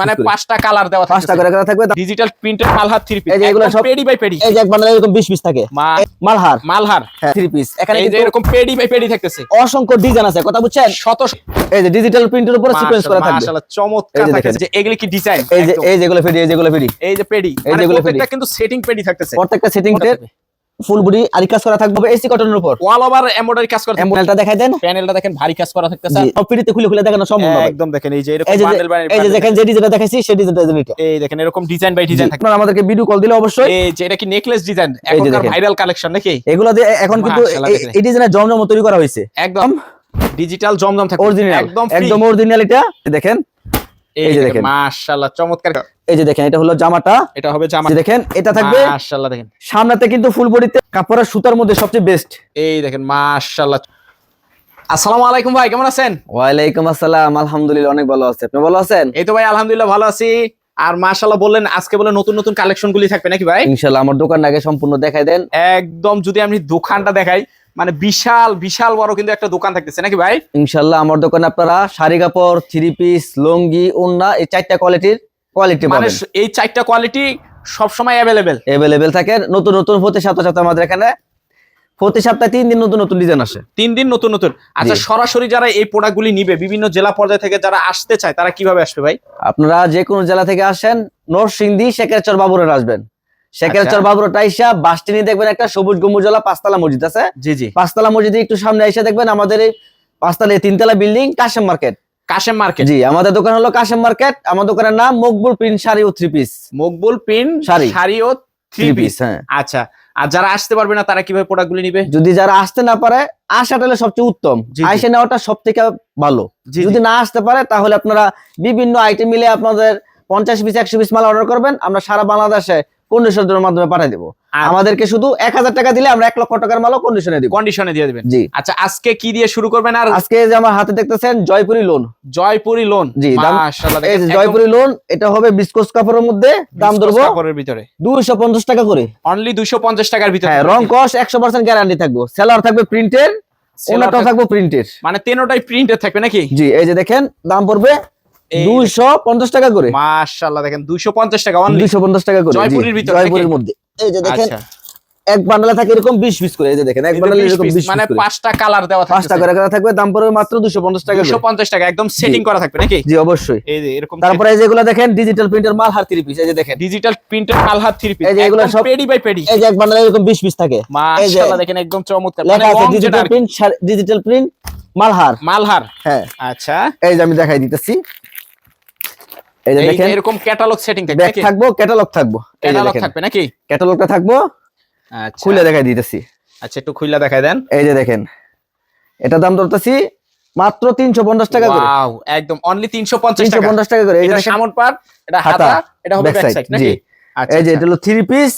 মানে পাঁচটা কালার দেওয়া পাঁচটা করে করা থাকবে ডিজিটাল প্রিন্টের মালহার থ্রি পিস এগুলো সব- পেডি বাই পেডি। এই যে এক বান্ডালে এরকম 20 পিস থাকে। মালহার। মালহার। থ্রি পিস এখানে এই যে এরকম পেডি বাই পেডি থাকতেছে। অসংখ্য ডিজাইন আছে কথা বুঝছেন? শত এই যে ডিজিটাল প্রিন্টের উপরে সিকোয়েন্স করা থাকবে। মাশাআল্লাহ চমৎকার যে এগুলি কি ডিজাইন এই যে এই যেগুলো ফেডি এই যেগুলো ফেডি এই যে পেডি। এই মানে যেগুলো প্রত্যেকটা পেডি। কিন্তু সেটিং পেডি থাকতেছে। প্রত্যেকটা সেটিং ফুল বডি আর কাজ করা থাকবে এসি কটনের উপর। ওয়াল ওভার এমব্রয়ডারি কাজ করতে এমব্রয়ডারিটা দেখাই দেন। প্যানেলটা দেখেন ভারী কাজ করা থাকতেছে। সব ফ্রিতে খুলে খুলে দেখানো সম্ভব একদম দেখেন এই যে এরকম বান্ডেল বান্ডেল এই যে দেখেন যে ডিজাইনটা দেখাইছি সেই ডিজাইনটা এই এই দেখেন এরকম ডিজাইন বাই ডিজাইন থাকে। আপনারা আমাদেরকে ভিডিও কল দিলে অবশ্যই। এই যে এটা কি নেকলেস ডিজাইন এখনকার ভাইরাল কালেকশন নাকি? এগুলো দিয়ে এখন কিন্তু এই- ডিজাইনের জমজম তৈরি করা হয়েছে। একদম। ডিজিটাল জমজম থাকে অরিজিনাল একদম একদম একদম অরিজিনাল এটা। দেখেন। এই যে দেখেন। মাশাআল্লাহ চমৎকার। এই যে দেখেন এটা হলো জামাটা। এটা হবে জামা। দেখেন এটা থাকবে মাশাআল্লাহ দেখেন। সামনেতে কিন্তু ফুল বডিতে কাপড়ের সুতার মধ্যে সবচেয়ে বেস্ট এই দেখেন মাশাআল্লাহ। আসসালামু আলাইকুম ভাই কেমন আছেন? ওয়ালাইকুম আসসালাম আলহামদুলিল্লাহ অনেক ভালো আছে। আপনি ভালো আছেন? এই তো ভাই আলহামদুলিল্লাহ ভালো আছি। আর মাশাআল্লাহ বললেন আজকে বলে নতুন নতুন কালেকশন গুলি থাকবে নাকি ভাই? ইনশাল্লাহ আমার দোকানটাকে সম্পূর্ণ দেখাই দেন। একদম যদি আমি দোকানটা দেখাই মানে বিশাল বিশাল বড় কিন্তু একটা দোকান থাকতেছে নাকি ভাই? ইনশাল্লাহ আমার দোকানে আপনারা শাড়ি কাপড় থ্রি পিস লুঙ্গি ওন্না এই চারটা কোয়ালিটির কোয়ালিটি মানে এই চারটা কোয়ালিটি সব সময় অ্যাভেলেবেল অ্যাভেলেবেল থাকে নতুন নতুন প্রতি সপ্তাহে সপ্তাহে আমাদের এখানে প্রতি সপ্তাহে তিন দিন নতুন নতুন ডিজাইন আসে। তিন দিন নতুন নতুন। আচ্ছা সরাসরি যারা এই প্রোডাক্টগুলি নিবে বিভিন্ন জেলা পর্যায় থেকে যারা আসতে চায় তারা কীভাবে আসবে ভাই? আপনারা যে কোনো জেলা থেকে আসেন নরসিংদী শেখেরচর বাবুরের আসবেন। শেখেরচর আচ্ছা। বাবুর আইসা বাসটি নিয়ে দেখবেন একটা সবুজ গম্বুজলা পাঁচতলা মসজিদ আছে। জি জি। পাঁচতলা মসজিদে একটু সামনে এসে দেখবেন আমাদের এই পাঁচতলা তিনতলা building Kashem market. Kashem market? জি আমাদের দোকান হলো কাশেম মার্কেট। আমার দোকানের নাম মকবুল প্রিন্ট শাড়ি ও থ্রি পিস মকবুল শাড়ি। শাড়ি ও থ্রি থ্রি পিস হ্যাঁ। আচ্ছা আর যারা আসতে পারবে না তারা কীভাবে প্রোডাক্টগুলি নিবে? যদি যারা আসতে না পারে আসাটা হলে সবচেয়ে উত্তম। আইসে নেওয়াটা সব থেকে ভালো যদি না আসতে পারে তাহলে আপনারা বিভিন্ন আইটেম মিলে আপনাদের পঞ্চাশ পিস একশো পিস মাল অর্ডার করবেন। আমরা সারা বাংলাদেশে কন্ডিশনের মাধ্যমে পাঠিয়ে দেবো। আমাদেরকে শুধু এক হাজার টাকা দিলে আমরা এক লক্ষ টাকার মালও কন্ডিশনে দিব। কন্ডিশনে দিয়ে দিবেন। জি। আচ্ছা আজকে কি দিয়ে শুরু করবেন আর আজকে যে আমার হাতে দেখতেছেন জয়পুরি লোন জয়পুরি লোন জি, জয়পুরি লোন এটা হবে বিস্কোস কাপড়ের মধ্যে দাম ধরবো কাপড়ের ভিতরে। দুইশো পঞ্চাশ টাকা করে। অনলি 250 টাকার ভিতরে হ্যাঁ রং কস একশো পার্সেন্ট গ্যারান্টি থাকব। সেলার থাকবে প্রিন্টের ওনাটাও থাকবে- প্রিন্টের মানে তেনোটাই প্রিন্টেড থাকবে নাকি? জি এই যে দেখেন দাম পড়বে দুইশো পঞ্চাশ টাকা করে মাশাআল্লাহ দেখেন 250 টাকা অনলি দুইশো পঞ্চাশ টাকা করে জয়পুরের ভিতরে জয়পুরের মধ্যে এই যে দেখেন আচ্ছা এক বান্ডালে থাকে এরকম বিশ পিস করে এই যে দেখেন এক বান্ডালে 20 এরকম piece, বিশ মানে পাঁচটা কালার দেওয়া পাঁচটা করে করা থাকবে দাম পড়বে মাত্র দুশো পঞ্চাশ টাকা 250 টাকা একদম সেটিং করা থাকবে নাকি জি অবশ্যই এই যে এরকম তারপরে এই যেগুলো দেখেন ডিজিটাল প্রিন্টের মাল হার থ্রি পিস এই যে দেখেন ডিজিটাল প্রিন্টেড আলহাত থ্রি পিস এই যে এগুলো সব- পেডি বাই পেডি এই যে এক বান্ডালে এরকম বিশ পিস থাকে মাশাআল্লাহ দেখেন একদম চমৎকার মানে digital print digital print Malhar Malhar হ্যাঁ আচ্ছা এই যে আমি দেখাই দিতেছি এই যে দেখেন এরকম ক্যাটালগ সেটিং থাকবে নাকি? থাকব ক্যাটালগ থাকব। ক্যাটালগ থাকবে নাকি? ক্যাটালগটা থাকব আচ্ছা। খুলে দেখাই দিতেছি। আচ্ছা একটু খুলে দেখাই দেন। এই যে দেখেন এটা দাম ধরতেছি মাত্র তিনশো পঞ্চাশ টাকা করে। ওয়াও একদম অনলি 350 তিনশো টাকা। 350 টাকা করে। এই যে সামন পার এটা হাতা, হাতা এটা হবে ব্যাক সাইড নাকি? আচ্ছা এই যে এটা হলো থ্রি পিস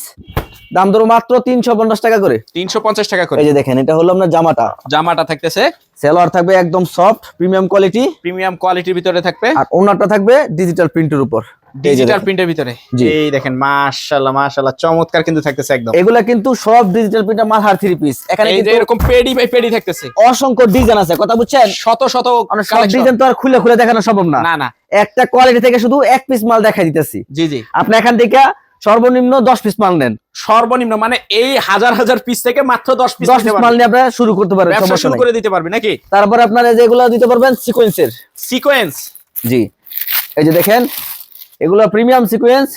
দাম ধরো মাত্র তিনশো পঞ্চাশ টাকা করে। 350 টাকা করে। এই যে দেখেন এটা হলো আপনার জামাটা। জামাটা থাকতেছে। সেলোয়ার থাকবে একদম সফট প্রিমিয়াম কোয়ালিটি। প্রিমিয়াম কোয়ালিটির ভিতরে থাকবে। আর ওনারটা থাকবে ডিজিটাল প্রিন্টের উপর। ডিজিটাল প্রিন্টের ভিতরে। এই দেখেন মাশাআল্লাহ মাশাআল্লাহ চমৎকার কিন্তু থাকতেছে একদম। এগুলা কিন্তু সব ডিজিটাল প্রিন্টার মাল হার থ্রি পিস এখানে কিন্তু এরকম পেডি বাই পেডি থাকতেছে। অসংখ্য ডিজাইন আছে কথা বুঝছেন? শত শত মানে সব ডিজাইন তো আর খুলে খুলে দেখানো সম্ভব না। না না। একটা কোয়ালিটি থেকে শুধু এক পিস মাল দেখাই দিতেছি। জি জি। আপনি এখান থেকে সর্বনিম্ন দশ পিস মাল নেন। সর্বনিম্ন মানে এই হাজার হাজার পিস থেকে মাত্র দশ পিস দশ পিস মাল নিয়ে আপনারা শুরু করতে পারবেন শুরু করে দিতে পারবেন নাকি? তারপরে আপনারা যেগুলো দিতে পারবেন সিকোয়েন্সের সিকোয়েন্স জি। এই যে দেখেন এগুলো প্রিমিয়াম সিকোয়েন্স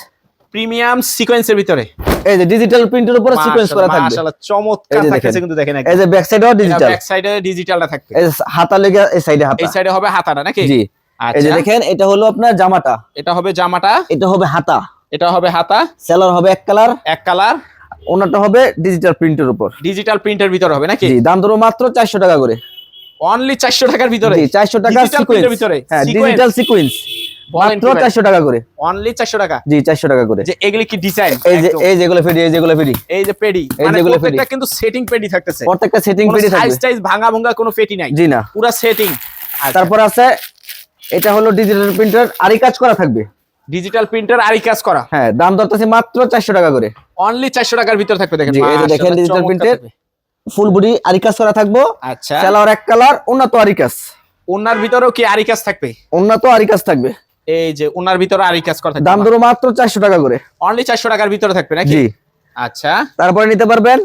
প্রিমিয়াম সিকোয়েন্সের ভিতরে। এই যে ডিজিটাল প্রিন্টের উপরে সিকোয়েন্স করা থাকবে। মাশাআল্লাহ চমৎকার যে কিন্তু দেখেন এই যে ব্যাক সাইডেও ডিজিটাল ব্যাক সাইডে ডিজিটালটা থাকবে। এই যে হাতা লেগে এই সাইডে হাতা। এই সাইডে হবে হাতাটা নাকি? জি। এই যে আচ্ছা। দেখেন এটা হলো আপনার জামাটা। এটা হবে জামাটা। এটা হবে হাতা। এটা হবে হাতা সেলার হবে এক কালার এক কালার ওনারটা হবে ডিজিটাল প্রিন্টের উপর। ডিজিটাল প্রিন্টের ভিতর হবে নাকি? জি দাম ধরো মাত্র চারশো টাকা করে। অনলি 400 টাকার ভিতরে? জি চারশো টাকা ভিতরে? হ্যাঁ ডিজিটাল সিকোয়েন্স মাত্র ভাই? চারশো টাকা করে। অনলি 400 টাকা? জি চারশো টাকা করে। যে এগুলি কি ডিজাইন এই যে এই যেগুলো ফেরি এই যেগুলো ফেরি এই যে পেডি। এই মানে প্রত্যেকটা কিন্তু সেটিং পেডি থাকতেছে। প্রত্যেকটা সেটিং কোনো পেটি সাইজ থাকবে টাইজ ভাঙা ভাঙা কোনো পেটি নাই। জি না। পুরো সেটিং তারপর আছে এটা হলো ডিজিটাল প্রিন্টার আরই কাজ করা থাকবে। ডিজিটাল প্রিন্টার আরই কাজ করা। হ্যাঁ দাম ধরতেছে মাত্র চারশো টাকা করে। অনলি 400 টাকার ভিতরে থাকবে দেখেন। এই যে দেখেন digital থাকবে। ফুল বডি আরই কাজ করা থাকব। আচ্ছা। সেলার এক কালার উন্নত আরই কাজ ওনার ভিতরেও কি আরই কাজ থাকবে? উন্নত আরই কাজ থাকবে। এই যে ওনার ভিতরে আরি কাজ করা থাকবে। দাম ধরো মাত্র চারশো টাকা করে। অনলি চারশো টাকার ভিতরে থাকবে নাকি? জি। আচ্ছা। তারপরে নিতে পারবেন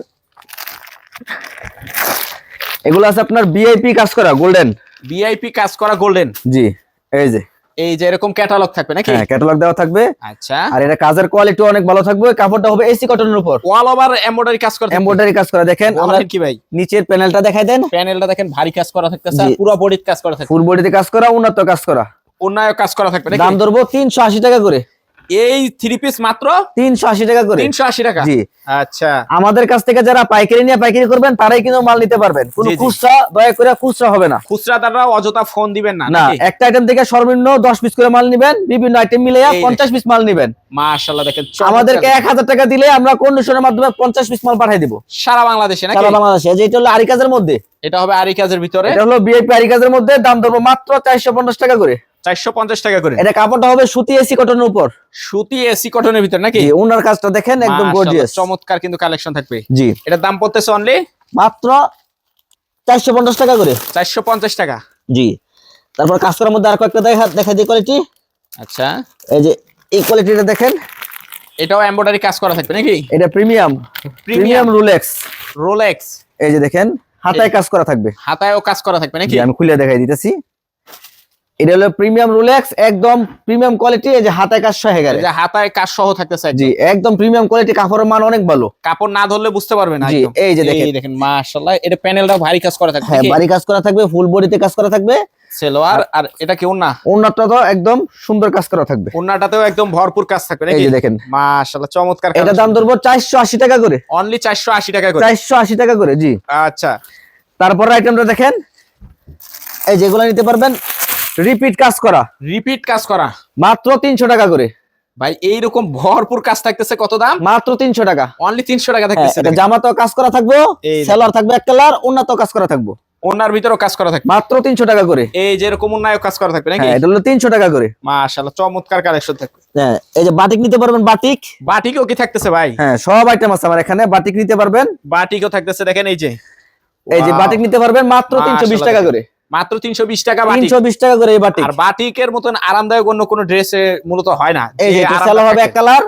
এগুলো আছে আপনার বিআইপি কাজ করা গোল্ডেন ভিআইপি কাজ করা গোল্ডেন জি এই যে। এই যে এরকম ক্যাটালগ থাকবে নাকি? হ্যাঁ ক্যাটালগ দেওয়া থাকবে। আচ্ছা। আর এটা কাজের কোয়ালিটি অনেক ভালো থাকবে। কাপড়টা হবে এসি কটনের উপর। অল ওভার এমব্রয়ডারি কাজ করা এমব্রয়ডারি কাজ করা। দেখেন আমরা কি ভাই? নিচের প্যানেলটা দেখাই দেন। প্যানেলটা দেখেন ভারী কাজ করা থাকতেছে স্যার পুরো বডিতে কাজ করা থাকে ফুল বডিতে কাজ করা উন্নত কাজ করা। উন্নয় কাজ করা থাকবে নাকি? দাম ধরবো তিনশো আশি টাকা করে। এই থ্রি পিস মাত্র তিনশো আশি টাকা করে। তিনশো আশি টাকা। জি। আচ্ছা। আমাদের কাছ থেকে যারা পাইকারি নিয়ে পাইকারি করবেন তারাই কিন্তু মাল নিতে পারবেন। কোনো। খুচরা দয়া করে খুচরা হবে না। খুচরাদাররা অযথা ফোন দিবেন না না একটা আইটেম থেকে সর্বনিম্ন দশ পিস করে মাল নিবেন বিভিন্ন আইটেম মিলে পঞ্চাশ পিস মাল নিবেন। দেখেন আমাদেরকে এক হাজার টাকা দিলে আমরা কন্ডিশনের মাধ্যমে পঞ্চাশ পিস মাল পাঠিয়ে দিব। সারা বাংলাদেশে নাকি? সারা বাংলাদেশে। যেটা হলো মধ্যে। এটা হবে আরি কাজের ভিতরে? এটা হলো বিআইপি মধ্যে দাম ধরবো মাত্র চারশো পঞ্চাশ টাকা করে। চারশো পঞ্চাশ টাকা করে। এটা কাপড়টা হবে সুতি এসি কটনের উপর। সুতি এসি কটনের ভিতরে নাকি? ওনার কাজটা দেখেন একদম গর্জিয়াস চমৎকার কিন্তু কালেকশন থাকবে। জি। এটার দাম পড়তেছে অনলি মাত্র চারশো পঞ্চাশ টাকা করে। চারশো পঞ্চাশ টাকা। জি। তারপর কাজ করার মধ্যে আর কয়েকটা দেখা দেখা দিই কোয়ালিটি আচ্ছা। এই যে এই কোয়ালিটিটা দেখেন। এটাও এমব্রয়ডারি কাজ করা থাকবে নাকি? এটা প্রিমিয়াম প্রিমিয়াম রুলেক্স রোলেক্স এই যে দেখেন হাতায় কাজ করা থাকবে। হাতায়ও কাজ করা থাকবে নাকি? আমি খুলে দেখাই দিতেছি। এটা হলো প্রিমিয়াম রুলেক্স একদম প্রিমিয়াম কোয়ালিটি এই যে হাতায় কাজ সহে গেলে। যে হাতায় কাজ সহ থাকতেছে একদম। জি একদম। প্রিমিয়াম কোয়ালিটি কাপড়ের মান অনেক ভালো। কাপড় না ধরলে বুঝতে পারবে না জি, এই যে দেখেন। দেখেন মাশাআল্লাহ এটা প্যানেলটাও ভারী কাজ করা থাকবে হ্যাঁ নাকি? কাজ করা থাকবে ফুল বডিতে কাজ করা থাকবে। সেলোয়ার আর এটা কেউ না ওনারটা তো একদম সুন্দর কাজ করা থাকবে। ওন্নাটাতেও একদম ভরপুর কাজ থাকবে এই যে দেখেন। মাশাআল্লাহ চমৎকার এটা দাম ধরবো চারশো আশি টাকা করে। অনলি 480 টাকা করে? চারশো আশি টাকা করে জি। আচ্ছা। তারপর আইটেমটা দেখেন। এই যেগুলো নিতে পারবেন রিপিট কাজ করা। রিপিট কাজ করা। মাত্র তিনশো টাকা করে। ভাই এইরকম ভরপুর কাজ থাকতেছে কত দাম? মাত্র তিনশো টাকা। অনলি 300 টাকা হ্যাঁ, থাকতেছে এটা জামাতেও কাজ করা থাকবে সেলার থাকবে এক কালার উন্নত কাজ করা থাকব। ওনার ভিতরেও কাজ করা থাকবে। মাত্র তিনশো টাকা করে। এই যে এরকম উন্নয়ক কাজ করা থাকবে নাকি? হ্যাঁ এটা হলো তিনশো টাকা করে। মাশাআল্লাহ চমৎকার কালেকশন থাকবে। হ্যাঁ এই যে বাটিক নিতে পারবেন বাটিক? বাটিকও কি থাকতেছে ভাই? হ্যাঁ সব আইটেম আছে আমার এখানে বাটিক নিতে পারবেন। বাটিকও থাকতেছে দেখেন এই যে। এই যে বাটিক নিতে পারবেন মাত্র তিনশো টাকা করে। মাত্র 320 টাকা তিনশো বিশ টাকা করে এই বাটিক। আর বাটিকের মতন আরামদায়ক অন্য কোনো ড্রেসে মূলত হয় না। এই হবে এক কালার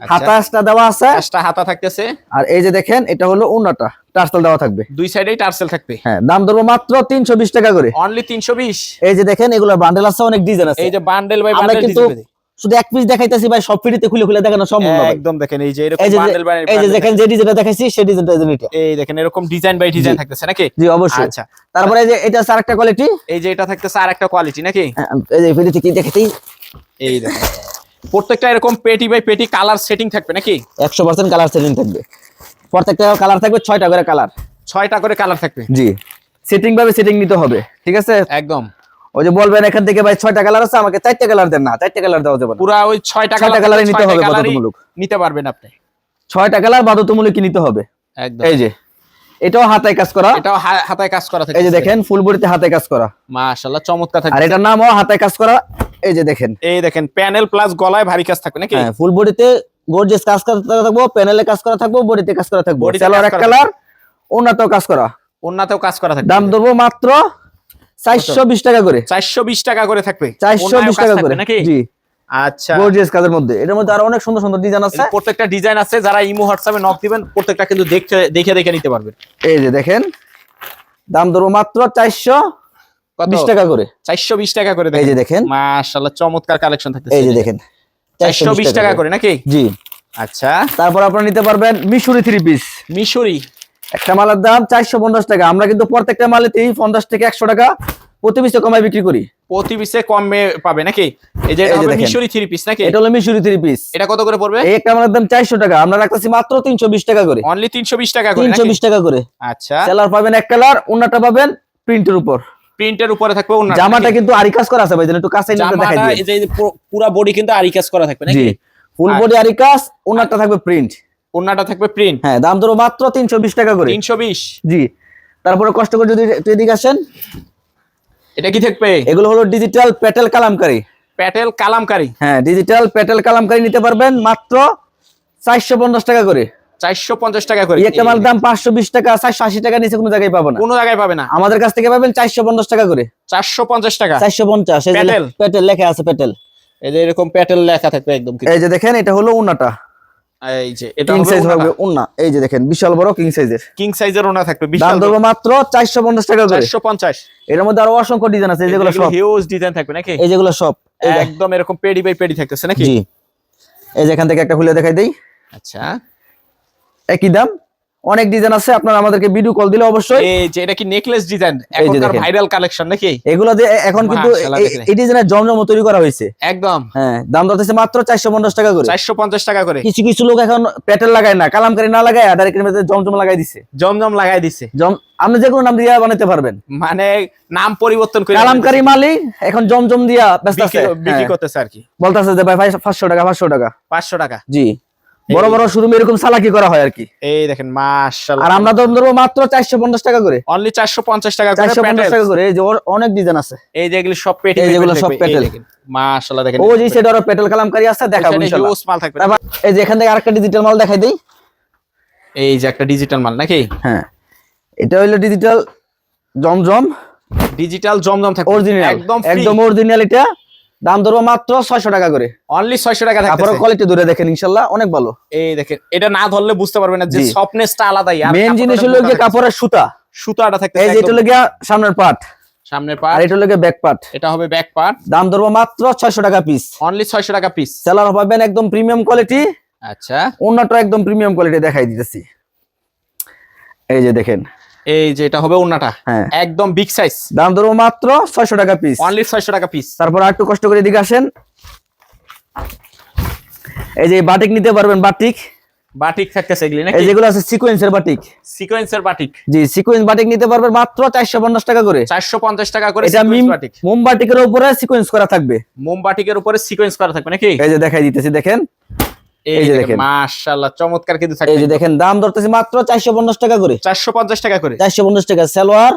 আচ্ছা। হাতাসটা দেওয়া আছে। পাঁচটা হাতা থাকতেছে। আর এই যে দেখেন এটা হলো উন্নটা টার্সেল দেওয়া থাকবে। দুই সাইডেই টার্সেল থাকবে। হ্যাঁ দাম ধরবো মাত্র তিনশো বিশ টাকা করে। অনলি 320 এই যে দেখেন এগুলো বান্ডেল আছে অনেক ডিজাইন আছে। এই যে বান্ডেল বাই আমরা বান্ডেল কিন্তু শুধু এক পিস দেখাইতেছি ভাই সব ফ্রিতে খুলে খুলে দেখানো সম্ভব না একদম দেখেন এই যে এরকম এই যে বান্ডেল এই যে দেখেন যে ডিজাইনটা দেখাইছি সেই ডিজাইনটা এটা। এই দেখেন এরকম ডিজাইন বাই ডিজাইন থাকতেছে নাকি? জি অবশ্যই। আচ্ছা। তারপরে এই যে এটা আছে আরেকটা কোয়ালিটি এই যে এটা থাকতেছে আর একটা কোয়ালিটি নাকি এই যে ফ্রিতে কি দেখাতেই এই দেখেন। প্রত্যেকটা এরকম পেটি বাই পেটি কালার সেটিং থাকবে নাকি? একশো পার্সেন্ট কালার সেটিং থাকবে। প্রত্যেকটা কালার থাকবে ছয়টা করে কালার ছয়টা করে কালার থাকবে। জি। সেটিং ভাবে সেটিং নিতে হবে ঠিক আছে? একদম। ওই যে বলবেন এখান থেকে ভাই ছয়টা কালার আছে আমাকে চারটা কালার দেন না চারটা কালার দেওয়া যাবে পুরা ওই ছয়টা ছয়টা কালার নিতে হবে বাধ্যতামূলক। নিতে পারবেন আপনি। ছয়টা কালার বাধ্যতামূলক নিতে হবে। একদম। এই যে এটাও হাতায় কাজ করা। এটাও হাতায় কাজ করা থাকে এই যে দেখেন ফুল বডিতে হাতে কাজ করা। মাশাআল্লাহ চমৎকার থাকে আর এটার নামও হাতায় কাজ করা। এই যে দেখেন। এই দেখেন প্যানেল প্লাস গলায় ভারী কাজ থাকবে নাকি? হ্যাঁ ফুল বডিতে গর্জিয়াস কাজ করা থাকব প্যানেলে কাজ করা থাকব বডিতে কাজ করা থাকব। সালোয়ার এক কালার ওনাতেও কাজ করা। ওন্নাতেও কাজ করা থাকবে। দাম ধরবো মাত্র চারশো বিশ টাকা করে। চারশো বিশ টাকা করে থাকবে। চারশো ওন্নায়ও বিশ কাজ টাকা করে। নাকি? জি। আচ্ছা। গর্জিয়াস কাজের মধ্যে। এটার মধ্যে আরও অনেক সুন্দর সুন্দর ডিজাইন আছে। প্রত্যেকটা ডিজাইন আছে যারা ইমো হোয়াটসঅ্যাপে নক দিবেন প্রত্যেকটা কিন্তু দেখে দেখে দেখে নিতে পারবেন। এই যে দেখেন দাম ধরবো মাত্র চারশো কত? বিশ টাকা করে। চারশো বিশ টাকা করে এই যে দেখেন। মাশাআল্লাহ চমৎকার কালেকশন থাকতেছে। এই যে দেখেন চারশো বিশ টাকা করে। নাকি? জি। আচ্ছা। তারপর আপনারা নিতে পারবেন মিশরি থ্রি পিস মিশরি? একটা মালের দাম চারশো পঞ্চাশ টাকা। আমরা কিন্তু প্রত্যেকটা মালেতেই পঞ্চাশ থেকে একশো টাকা প্রতি পিসে কমায় বিক্রি করি। প্রতি পিসে কমে পাবে নাকি? এই যে। মিশরি থ্রি পিস নাকি? এটা হলো মিশরি থ্রি পিস এটা কত করে পড়বে? একটা মালের দাম চারশো টাকা। আমরা রাখতেছি মাত্র তিনশো বিশ টাকা করে। অনলি তিনশো বিশ টাকা করে তিনশো? বিশ টাকা করে। আচ্ছা। সেলার পাবেন এক কালার অন্যটা পাবেন প্রিন্টের উপর। প্রিন্টের উপরে থাকবে ওন্নাটা জামাটা কিন্তু আরি কাজ করা আছে ভাই একটু কাছে নিয়ে দেখাই দিই। এই যে পুরো- বডি কিন্তু আরি কাজ করা থাকবে নাকি? ফুল বডি আরি কাজ ওনারটা থাকবে প্রিন্ট ওন্নাটা থাকবে প্রিন্ট হ্যাঁ দাম ধরো মাত্র তিনশো বিশ টাকা করে। তিনশো বিশ। জি তারপরে কষ্ট করে যদি এদিকে আসেন। এটা কি থাকবে? এগুলো হলো digital petal Kalamkari. Petal Kalamkari. হ্যাঁ ডিজিটাল পেটেল কালামকারী নিতে পারবেন মাত্র চারশো পঞ্চাশ টাকা করে। চারশো পঞ্চাশ টাকা করে। একটা মাল দাম পাঁচশো বিশ টাকা চারশো আশি টাকা নিচে কোনো জায়গায় পাবো না। কোনো জায়গায় পাবে না। আমাদের কাছ থেকে পাবেন চারশো পঞ্চাশ টাকা করে। চারশো পঞ্চাশ টাকা। চারশো পঞ্চাশ পেটেল? পেটেল লেখা আছে পেটেল এই যে এরকম প্যাটেল লেখা থাকবে একদম। এই যে দেখেন এটা হলো উন্নাটা এই যে এটা কিং সাইজ হবে উন্না। এই যে দেখেন বিশাল বড় কিং সাইজের কিং সাইজের ওনা থাকবে বিশাল মাত্র চারশো পঞ্চাশ টাকা করে। 450 এর মধ্যে আরও অসংখ্য ডিজাইন আছে যেগুলো সব। হিউজ ডিজাইন থাকবে নাকি? এই যেগুলো সব একদম এরকম পেডি বাই পেডি থাকতেছে নাকি? জি। এই যেখান থেকে একটা খুলে দেখাই দেই। আচ্ছা। একই দাম। অনেক ডিজাইন আছে আপনারা আমাদেরকে ভিডিও কল দিলে অবশ্যই। এই যে এটা কি নেকলেস ডিজাইন এখনকার ভাইরাল কালেকশন নাকি? এগুলো যে এখন কিন্তু এই- ডিজাইনের জমজম তৈরি করা হয়েছে। একদম। হ্যাঁ দাম ধরতেছে মাত্র চারশো পঞ্চাশ টাকা করে। 450 টাকা করে। কিছু কিছু লোক এখন প্যাটেল লাগায় না কালামকারি না লাগায় ডাইরেক্টের মধ্যে জমজম লাগাই দিছে। জমজম লাগাই দিছে। জম আপনি যে কোনো নাম দিয়ে বানাতে পারবেন। মানে নাম পরিবর্তন করে কালামকারি মালি এখন জমজম দিয়া ব্যস্ত আছে। বিক্রি- হ্যাঁ। করতেছে আর কি। বলতেছে যে ভাই পাঁচশো টাকা পাঁচশো টাকা। 500 টাকা। জি। বড় বড় শোরুমে এরকম সালাকি করা হয় আর কি। এই দেখেন মাশাআল্লাহ। আর আমরা দাম ধরবো মাত্র চারশো পঞ্চাশ টাকা করে। অনলি 450 টাকা করে চারশো পঞ্চাশ প্যাটেল টাকা করে এই যে অনেক ডিজাইন আছে। এই যে এগুলি সব পেটি এই যেগুলো সব পেটেল। মাশাআল্লাহ দেখেন। ও যে সেটা আরও পেট্রোল কালামকারি আছে দেখাবো ইনশাআল্লাহ। হিউজ মাল থাকবে। এই যে এখান থেকে আরেকটা ডিজিটাল মাল দেখাই দেই। এই যে একটা ডিজিটাল মাল নাকি? হ্যাঁ। এটা হলো ডিজিটাল জমজম। ডিজিটাল জমজম থাকে অরিজিনাল একদম একদম অরিজিনাল এটা। দাম ধরবো মাত্র ছয়শো টাকা করে। অনলি 600 টাকা তারপরে কোয়ালিটি ধরে দেখেন ইনশাল্লাহ অনেক ভালো। এই দেখেন এটা না ধরলে বুঝতে পারবেন না যে। সফটনেসটা আলাদাই মেন জিনিস হলো থাকছে। কাপড়ের সুতা। সুতাটা থাকতে এই যে গিয়া সামনের পাট। আর এটা হলো গিয়ে ব্যাক পাট এটা হবে ব্যাক পার্ট দাম ধরবো মাত্র ছয়শো টাকা পিস অনলি 600 টাকা পিস সেলার পাবেন একদম প্রিমিয়াম কোয়ালিটি আচ্ছা। অন্যটা একদম প্রিমিয়াম কোয়ালিটি দেখাই দিতেছি। এই যে দেখেন এই যে এটা হবে ওন্নাটা হ্যাঁ। একদম বিগ সাইজ দাম ধরবো মাত্র ছয়শো টাকা পিস অনলি 600 টাকা পিস তারপর আর একটু কষ্ট করে এদিকে আসেন। এই যে বাটিক নিতে পারবেন বাটিক বাটিক থাকতেছে এগুলি নাকি? যেগুলো আছে সিকোয়েন্সের বাটিক সিকোয়েন্সের বাটিক জি সিকোয়েন্স বাটিক নিতে পারবেন মাত্র চারশো পঞ্চাশ টাকা করে। 450 টাকা করে এটা মিম বাটিক মোম বাটিকের উপরে সিকোয়েন্স করা থাকবে। মোম বাটিকের উপরে সিকোয়েন্স করা থাকবে নাকি? এই যে দেখাই দিতেছি দেখেন। এই যে দেখেন। মাশাআল্লাহ চমৎকার কিন্তু এই যে দেখেন দাম ধরতেছি মাত্র চারশো পঞ্চাশ টাকা করে। 450 টাকা করে। চারশো পঞ্চাশ টাকা সালোয়ার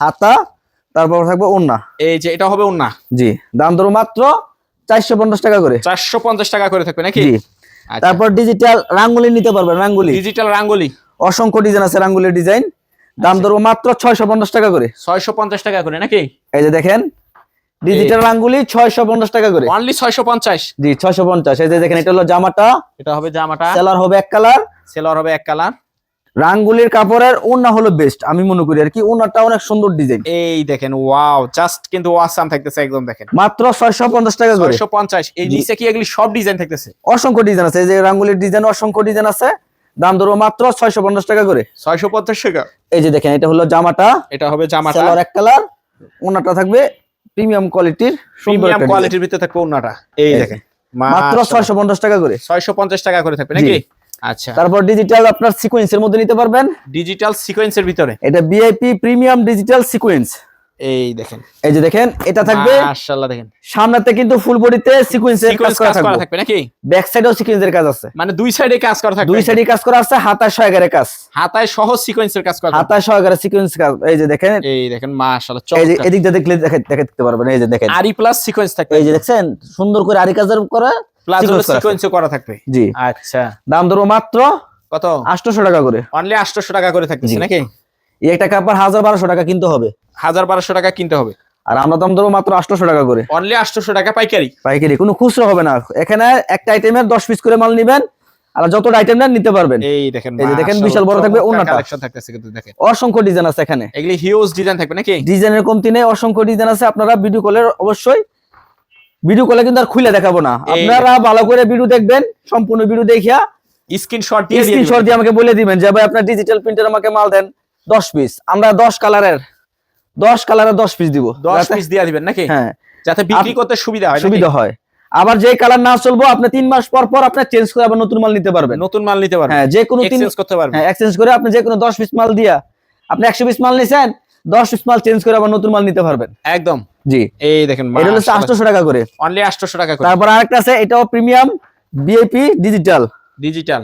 হাতা তারপর থাকবে ওন্না এই যে এটা হবে ওন্না জি দাম ধরো মাত্র চারশো পঞ্চাশ টাকা করে। 450 টাকা করে থাকবে নাকি? জি। আচ্ছা। তারপর ডিজিটাল রাঙ্গুলি নিতে পারবেন রাঙ্গুলি। ডিজিটাল রাঙ্গলি। অসংখ্য ডিজাইন আছে রাঙ্গুলির ডিজাইন দাম ধরবো মাত্র ছয়শো পঞ্চাশ টাকা করে। 650 টাকা করে নাকি? এই যে দেখেন ডিজিটাল রাঙ্গুলি ছয়শো পঞ্চাশ টাকা করে। অনলি 650 জি ছয়শো পঞ্চাশ। এই যে দেখেন এটা হলো জামাটা। এটা হবে জামাটা। সেলার হবে এক কালার সেলার হবে এক কালার রাঙ্গুলির কাপড়ের ওন্না হলো বেস্ট আমি মনে করি আর কি। ওন্নাটা অনেক সুন্দর ডিজাইন এই দেখেন ওয়াও জাস্ট কিন্তু ওয়াসাম থাকতেছে একদম দেখেন। মাত্র ছয়শো পঞ্চাশ টাকা করে। 650 এই নিচে কি এগুলি সব ডিজাইন থাকতেছে? অসংখ্য ডিজাইন আছে। এই যে রাঙ্গুলির ডিজাইন অসংখ্য ডিজাইন আছে। দাম ধরবো মাত্র ছয়শো পঞ্চাশ টাকা করে। 650 টাকা। এই যে দেখেন এটা হলো জামাটা। এটা হবে জামাটা। সেলার এক কালার ওন্নাটা থাকবে প্রিমিয়াম কোয়ালিটির প্রিমিয়াম কোয়ালিটির ভিতরে থাকবে ওন্নাটা এই দেখেন। মাত্র ছয়শো পঞ্চাশ টাকা করে। 650 টাকা করে থাকবে নাকি? আচ্ছা। তারপর ডিজিটাল আপনার সিকোয়েন্সের মধ্যে নিতে পারবেন। ডিজিটাল সিকোয়েন্সের ভিতরে। এটা বিআইপি প্রিমিয়াম ডিজিটাল সিকোয়েন্স এই দেখেন। এই যে দেখেন এটা থাকবে মাশাআল্লাহ দেখেন। সামনেতে কিন্তু ফুল বডিতে সিকোয়েন্সের কাজ সিকোয়েন্স করা থাকবে। নাকি? ব্যাক সাইডেও সিকোয়েন্সের কাজ আছে। মানে দুই সাইডে কাজ করা থাকবে দুই সাইডে কাজ করা আছে হাতায় সহকারে কাজ। হাতায় সহজ সিকোয়েন্সের কাজ করা। হাতায় সহকারে সিকোয়েন্স কাজ। এই যে দেখেন এই দেখেন মাশাআল্লাহ এই যে চমৎকার। এদিক দিয়ে দেখলে দেখে দেখে দিতে পারবেন। এই যে দেখেন। আরি প্লাস সিকোয়েন্স থাকবে। এই যে দেখছেন সুন্দর করে আরি কাজের করে প্লাস sequence করা সিকোয়েন্সও করা থাকবে। জি। আচ্ছা। দাম ধরো মাত্র কত? আটশোশো টাকা করে। অনলি 800 টাকা করে থাকতেছে নাকি? এই একটা কাপড় হাজার বারোশো টাকা কিনতে হবে। হাজার বারোশো টাকা কিনতে হবে। আর আমরা দাম ধরো মাত্র আটশোশো টাকা করে। অনলি 800 টাকা পাইকারি। পাইকারি কোনো খুচরো হবে না। এখানে একটা আইটেমের দশ পিস করে মাল নিবেন আর যতটা আইটেম নেন নিতে পারবেন। এই দেখেন এই দেখেন বিশাল বড় থাকবে ওড়নাটা। কালেকশন থাকতেছে কিন্তু দেখেন। অসংখ্য ডিজাইন আছে এখানে। এগুলি হিউজ ডিজাইন থাকবে নাকি? ডিজাইনের কমতি নেই অসংখ্য ডিজাইন আছে। আপনারা ভিডিও কলের অবশ্যই ভিডিও কলে কিন্তু আর খুলে দেখাবো না। আপনারা ভালো করে ভিডিও দেখবেন সম্পূর্ণ ভিডিও দেখিয়া স্ক্রিনশট দিয়ে দিয়ে স্ক্রিনশট দিয়ে আমাকে বলে দিবেন যে ভাই আপনার ডিজিটাল প্রিন্টার আমাকে মাল দেন দশ পিস আমরা দশ কালারের দশ কালারের দশ পিস দিব। দশ পিস দিয়ে দিবেন নাকি? হ্যাঁ। যাতে বিক্রি করতে সুবিধা হয় সুবিধা হয়। আবার যে কালার না চলবো আপনি তিন মাস পর পর আপনি চেঞ্জ করে আবার নতুন মাল নিতে পারবেন। নতুন মাল নিতে পারবেন। হ্যাঁ যে কোনো এক্সচেঞ্জ করতে পারবেন। হ্যাঁ এক্সচেঞ্জ করে আপনি যে কোনো দশ পিস মাল দিয়া আপনি একশো পিস মাল নিছেন দশ পিস মাল চেঞ্জ করে আবার নতুন মাল নিতে পারবেন। একদম। জি। এই দেখেন এটা হচ্ছে আটশোশো টাকা করে। অনলি 800 টাকা করে। তারপর আরেকটা আছে এটাও প্রিমিয়াম বিআইপি ডিজিটাল ডিজিটাল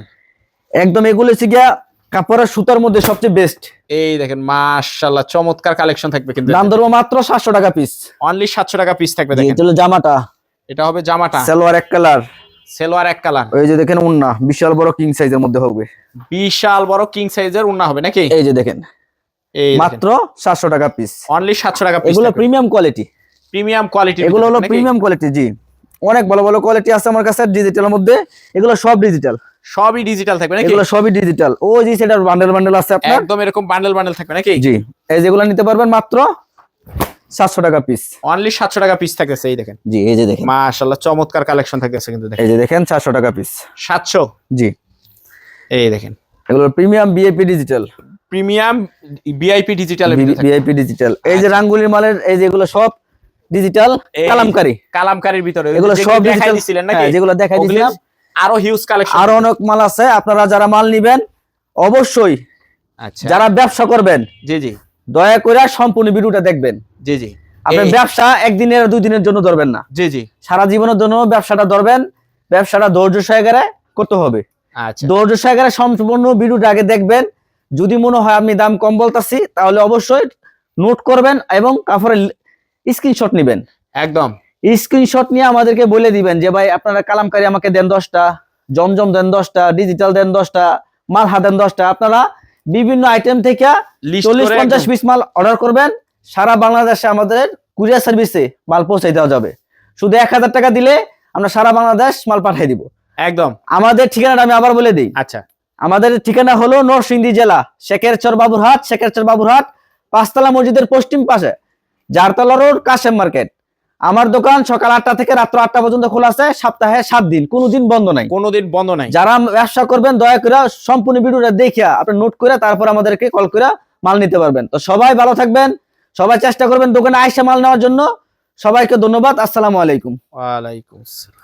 একদম এগুলো হচ্ছে গিয়া কাপড়ের সুতার মধ্যে সবচেয়ে বেস্ট এই দেখেন মাশাআল্লাহ চমৎকার কালেকশন থাকবে কিন্তু দাম ধরবো মাত্র সাতশো টাকা পিস অনলি 700 টাকা পিস থাকবে দেখেন। এটা হলো জামাটা। এটা হবে জামাটা। সালোয়ার এক কালার সেলোয়ার এক কালার ওই যে দেখেন উন্না বিশাল বড় কিং সাইজের মধ্যে হবে। বিশাল বড় কিং সাইজের উন্না হবে নাকি? এই যে দেখেন। এই মাত্র সাতশো টাকা পিস অনলি 700 টাকা পিস এগুলো প্রিমিয়াম কোয়ালিটি প্রিমিয়াম কোয়ালিটি এগুলো হলো প্রিমিয়াম কোয়ালিটি জি। অনেক ভালো ভালো কোয়ালিটি আছে আমার কাছে ডিজিটালের মধ্যে। এগুলো সব ডিজিটাল সবই ডিজিটাল থাকবে নাকি? এগুলো সবই ডিজিটাল ও জি সেটার বান্ডেল বান্ডেল আছে আপনার? একদম এরকম বান্ডেল বান্ডেল থাকবে নাকি? জি। এই যেগুলো নিতে পারবেন মাত্র সাতশো টাকা পিস অনলি সাতশো টাকা পিস থাকতেছে এই দেখেন। জি এই যে দেখেন। মাশাল্লাহ চমৎকার কালেকশন থাকতেছে কিন্তু দেখেন। এই যে দেখেন চারশো টাকা পিস সাতশো? জি। এই দেখেন। এগুলো premium VIP digital premium VIP digital VIP digital এই যে রাঙ্গুলির মালের এই যেগুলো সব ডিজিটাল কালামকারী। কালামকারীর ভিতরে। এগুলো সব দেখাই দিছিলেন নাকি? হ্যাঁ, যেগুলো দেখাই দিছিলাম। আরও হিউজ কালেকশন আরও অনেক মাল আছে আপনারা যারা মাল নিবেন অবশ্যই আচ্ছা। যারা ব্যবসা করবেন জি জি। দয়া করে সম্পূর্ণ ভিডিওটা দেখবেন। জি জি। আপনার এই- ব্যবসা একদিনের দুই দিনের জন্য ধরবেন না। জি জি। সারা জীবনের জন্য ব্যবসাটা ধরবেন ব্যবসাটা ধৈর্য সহকারে করতে হবে। আচ্ছা। ধৈর্য সহকারে সম্পূর্ণ ভিডিওটা আগে দেখবেন। যদি মনে হয় আমি দাম কম বলতাছি তাহলে অবশ্যই নোট করবেন এবং কাপড়ের স্ক্রিনশট নেবেন। একদম। স্ক্রিনশট নিয়ে আমাদেরকে বলে দিবেন যে ভাই আপনারা কালামকারি আমাকে দেন দশটা জমজম দেন দশটা ডিজিটাল দেন দশটা মালহা দেন দশটা। আপনারা বিভিন্ন আইটেম থেকে চল্লিশ পঞ্চাশ পিস মাল অর্ডার করবেন। সারা বাংলাদেশে আমাদের কুরিয়ার সার্ভিসে মাল পৌঁছে দেওয়া যাবে। শুধু এক হাজার টাকা দিলে আমরা সারা বাংলাদেশ মাল পাঠিয়ে দিব। একদম। আমাদের ঠিকানাটা আমি আবার বলে দিই। আচ্ছা। আমাদের ঠিকানা হলো নরসিংদী জেলা শেখেরচর বাবুরহাট শেখেরচর বাবুরহাট পাঁচতলা মসজিদের পশ্চিম পাশে জারতলা রোড কাশেম মার্কেট। আমার দোকান সকাল আটটা থেকে রাত্র আটটা পর্যন্ত খোলা আছে সপ্তাহে সাত দিন কোনোদিন বন্ধ নাই। কোনোদিন বন্ধ নাই। যারা ব্যবসা করবেন দয়া করে সম্পূর্ণ ভিডিওটা দেখিয়া আপনি নোট করে তারপর আমাদেরকে কল করে মাল নিতে পারবেন। তো সবাই ভালো থাকবেন সবাই চেষ্টা করবেন দোকানে আইসা মাল নেওয়ার জন্য। সবাইকে ধন্যবাদ আসসালামু আলাইকুম। ওয়ালাইকুম আসসালাম।